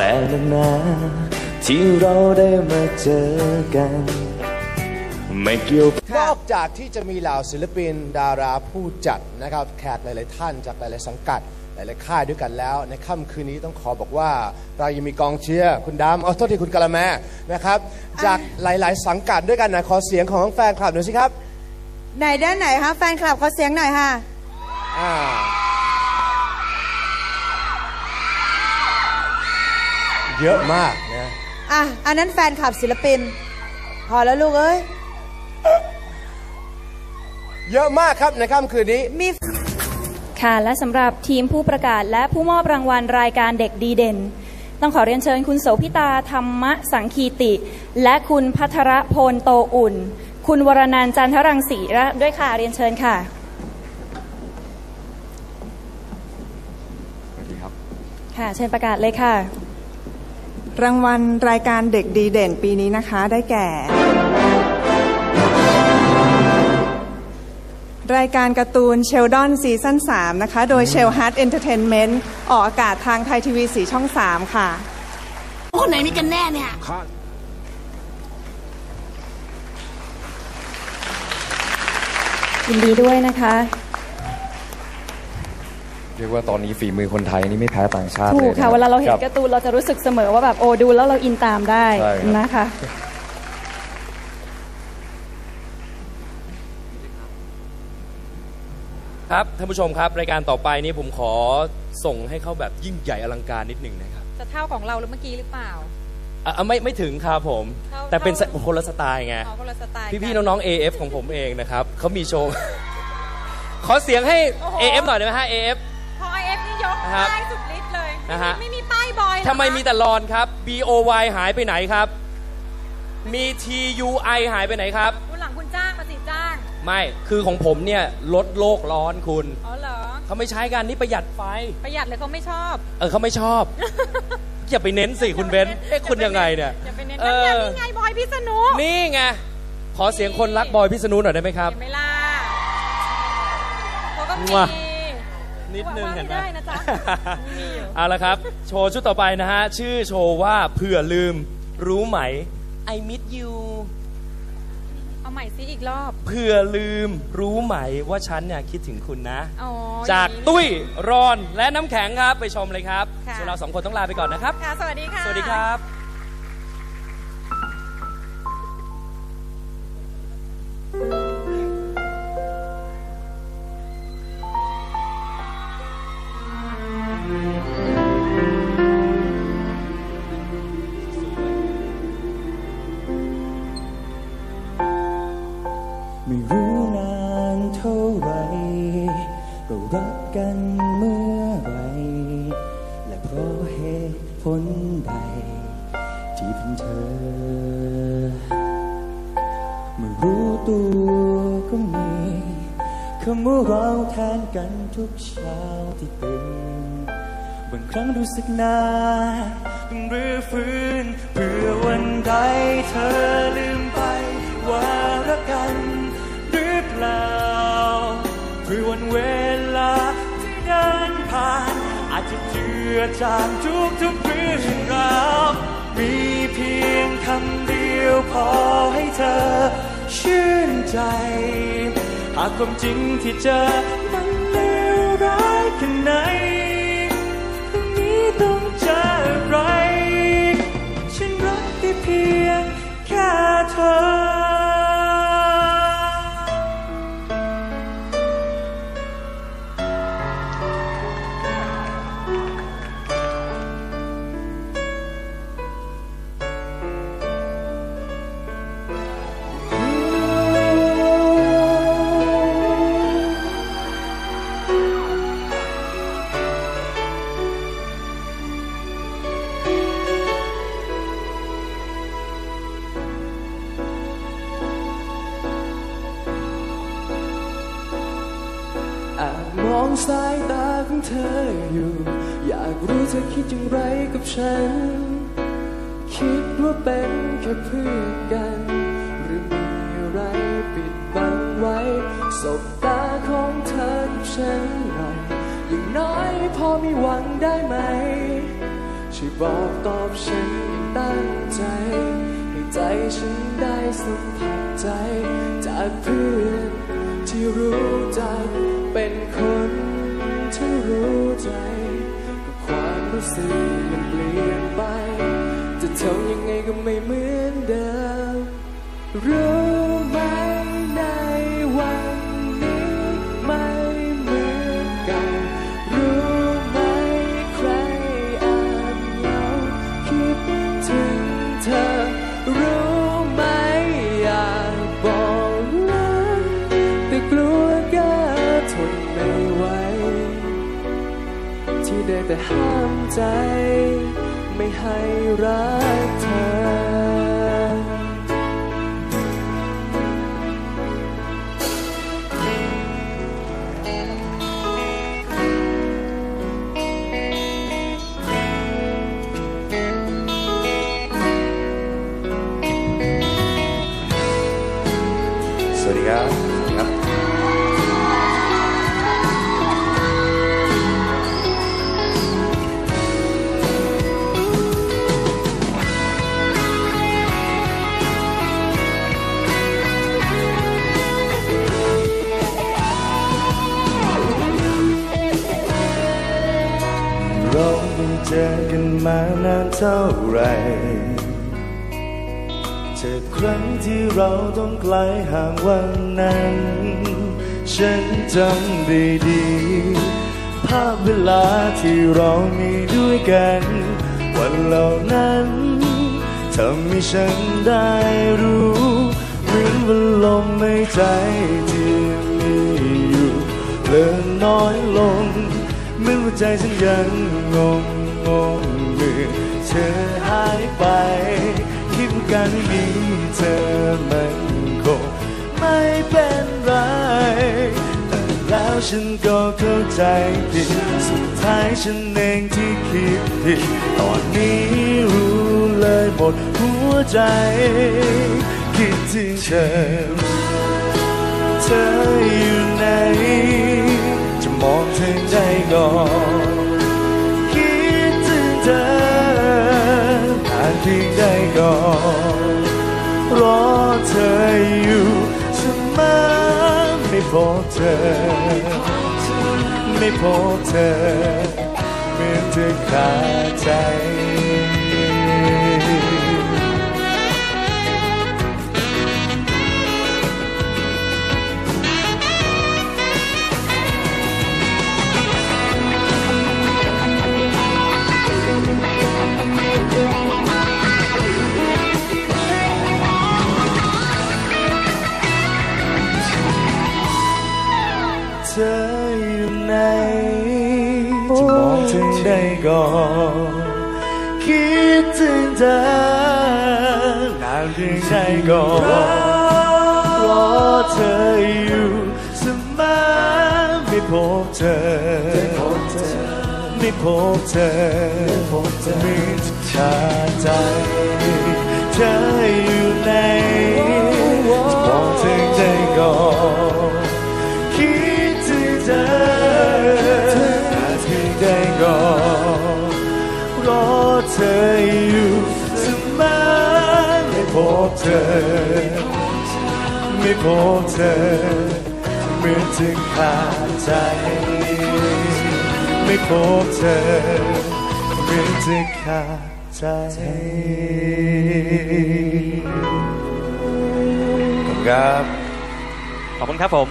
นักหนาที่เราได้มาเจอกัน ไม่เกี่ยวนอกจากที่จะมีเหล่าศิลปินดาราผู้จัดนะครับแขกหลาย ๆ ท่านจากหลาย ๆ สังกัด หลาย ๆ ค่ายด้วยกันแล้ว ในค่ำคืนนี้ต้องขอบอกว่า เรายังมีกองเชียร์คุณดำเอาโทษทีคุณกะละแมนะครับจากหลาย ๆ สังกัดด้วยกันนะขอเสียงของแฟนคลับหน่อยสิครับ ไหนด้านไหนคะแฟนคลับขอเสียงหน่อยค่ะ อ่า เยอะมากนะ อะ อันนั้นแฟนคลับศิลปิน พอแล้วลูกเอ้ย เยอะมากครับในค่ำคืนนี้ มี ค่ะ และสำหรับทีมผู้ประกาศและผู้มอบรางวัลรายการเด็กดีเด่น ต้องขอเรียนเชิญคุณโสพิตาธรรมสังคีติ และคุณพัทรพลโตอุ่น คุณวรนันท์จันทรังสีและด้วยค่ะ เรียนเชิญค่ะ ค่ะ เชิญประกาศเลยค่ะ รางวัลรายการเด็กดีเด่นปีนี้นะคะได้แก่ รายการการ์ตูนเชลดอนซีซั่น3นะคะ โดยเชลฮาร์ดเอนเตอร์เทนเมนต์ออกอากาศทางไทยทีวีสีช่อง 3 ค่ะ คนไหนมีกันแน่เนี่ย ยินดีด้วยนะคะ เรียกว่าตอนนี้ฝีมือคนไทยนี่ไม่แพ้ต่างชาติถูเลกยค่ะบเวลาเราเห็คนบการ์ตูนเราจะรู้สึกเสมอว่าแบบโอ้ดูแล้วเราอินตามได้ใช่ครับนะคะครับท่านผู้ชมครับรายการต่อไปนี้ผมขอส่งให้เขาแบบยิ่งใหญ่อลังการนิดหนึ่งนะครับจะเท่าของเราหรือเมื่อกี้หรือเปล่าอะอะไม่ไม่ถึงครับผมเท่าแต่เป็นเท่าคนละสไตล์ไงอ๋อคนละสไตล์พี่ๆกัน้องๆ AF ของผมเองนะครับเขามีโชว์ขอเสียงให้โอ้โห AF หน่อยได้ไหมฮะ AF พอไอเอฟ นี่ยกนะครับ ป้ายสุดฤทธิ์เลยนะฮะ ไม่มีป้ายบอยเหรอทำไมมีแต่รอนครับ BOY หายไปไหนครับ มี TUI หายไปไหนครับ วันหลังคุณจ้างมาสิจ้างไม่ คือของผมเนี่ยลดโลกร้อนคุณ อ๋อเหรอ เขาไม่ใช้กันนี่ประหยัดไฟ ประหยัดเลยเขาไม่ชอบ เออเขาไม่ชอบ อย่าไปเน้นสิคุณเบนซ์เอ๊ะคุณยังไงเนี่ยอย่าไปเน้นเอนั่นอไงนี่ไงบอยพิษณุนี่ไง ขอเสียงคนรักบอยพิษณุหน่อยได้ไหมครับ เห็นไหมล่ะเขาก็มีว้า นิดนึงว่าเห็นไหมไม่ได้นะจ๊ะมีอยู่เอาละครับ โชว์ชุดต่อไปนะฮะ ชื่อโชว์ว่าเผื่อลืมรู้ไหม I miss you เอาใหม่ซิอีกรอบ เผื่อลืมรู้ไหมว่าฉันเนี่ยคิดถึงคุณนะอ๋อจากอย่างนี้ตุ้ยรอนและน้ำแข็งครับไปชมเลยครับค่ะส่วนเราสองคนต้องลาไปก่อนนะครับค่ะสวัสดีค่ะ สวัสดีครับ เธอ เมื่อรู้ตัวก็มีคำว่าเราแทนกันทุกเช้าที่ตื่นบางครั้งรู้สึกนานต้องรื้อฟื้นเพื่อวันใดเธอลืมไปว่ารักกันหรือเปล่าเพื่อวันเวลาที่เดินผ่าน อาจจะเจือจางทุกทุกๆเใจ หากความจริงที่เจอ รู้เธอคิดอย่างไรกับฉัน คิดว่าเป็นแค่เพื่อนกัน หรือมีอะไรปิดบังไว้ สบตาของเธอกับฉันหน่อย อย่างน้อยพอมีหวังได้ไหม ช่วยบอกตอบฉันอย่างตั้งใจ ให้ใจฉันได้สัมผัสใจ จากเพื่อนที่รู้จักเป็นคนที่รู้ใจ รู้สึกมันเปลี่ยนไป จะทำยังไงก็ไม่เหมือนเดิมรู้ แต่ห้ามใจ ไม่ให้รักเธอ เท่าไรจากครั้งที่เราต้องไกลห่างวันนั้น ฉันจำได้ดี ภาพเวลาที่เรามีด้วยกัน วันเหล่านั้นทำให้ฉันได้รู้เหมือนวันลมในใจที่มีอยู่เลื่อนน้อยลงเหมือนหัวใจฉันยังงงง เธอหายไป คิดการไม่มีเธอมันคงไม่เป็นไร แต่แล้วฉันก็เข้าใจผิด สุดท้ายฉันเองที่คิดผิด ตอนนี้รู้เลยหมดหัวใจ คิดถึงเธอ เธออยู่ไหน จะมองเธอได้ก่อน พียงได้ก่อนรอเธออยู่ฉันมาไม่พบเธอ ไม่พบเธอเหมือนเธอขาดใจ ได้ก่อนคิดถึงเธอนานเพียงใดก่อนรอเธออยู่เสมอไม่พบเธอไม่พบเธอมีขาใจเธออยู่ไหนจะมองถึงได้ก่อน ธออยู่เสมอไม่พบเธอ ไม่พบเธอเหมือนถึงขาดใจ ไม่พบเธอเหมือนถึงขาดใจครับขอบคุณครับผม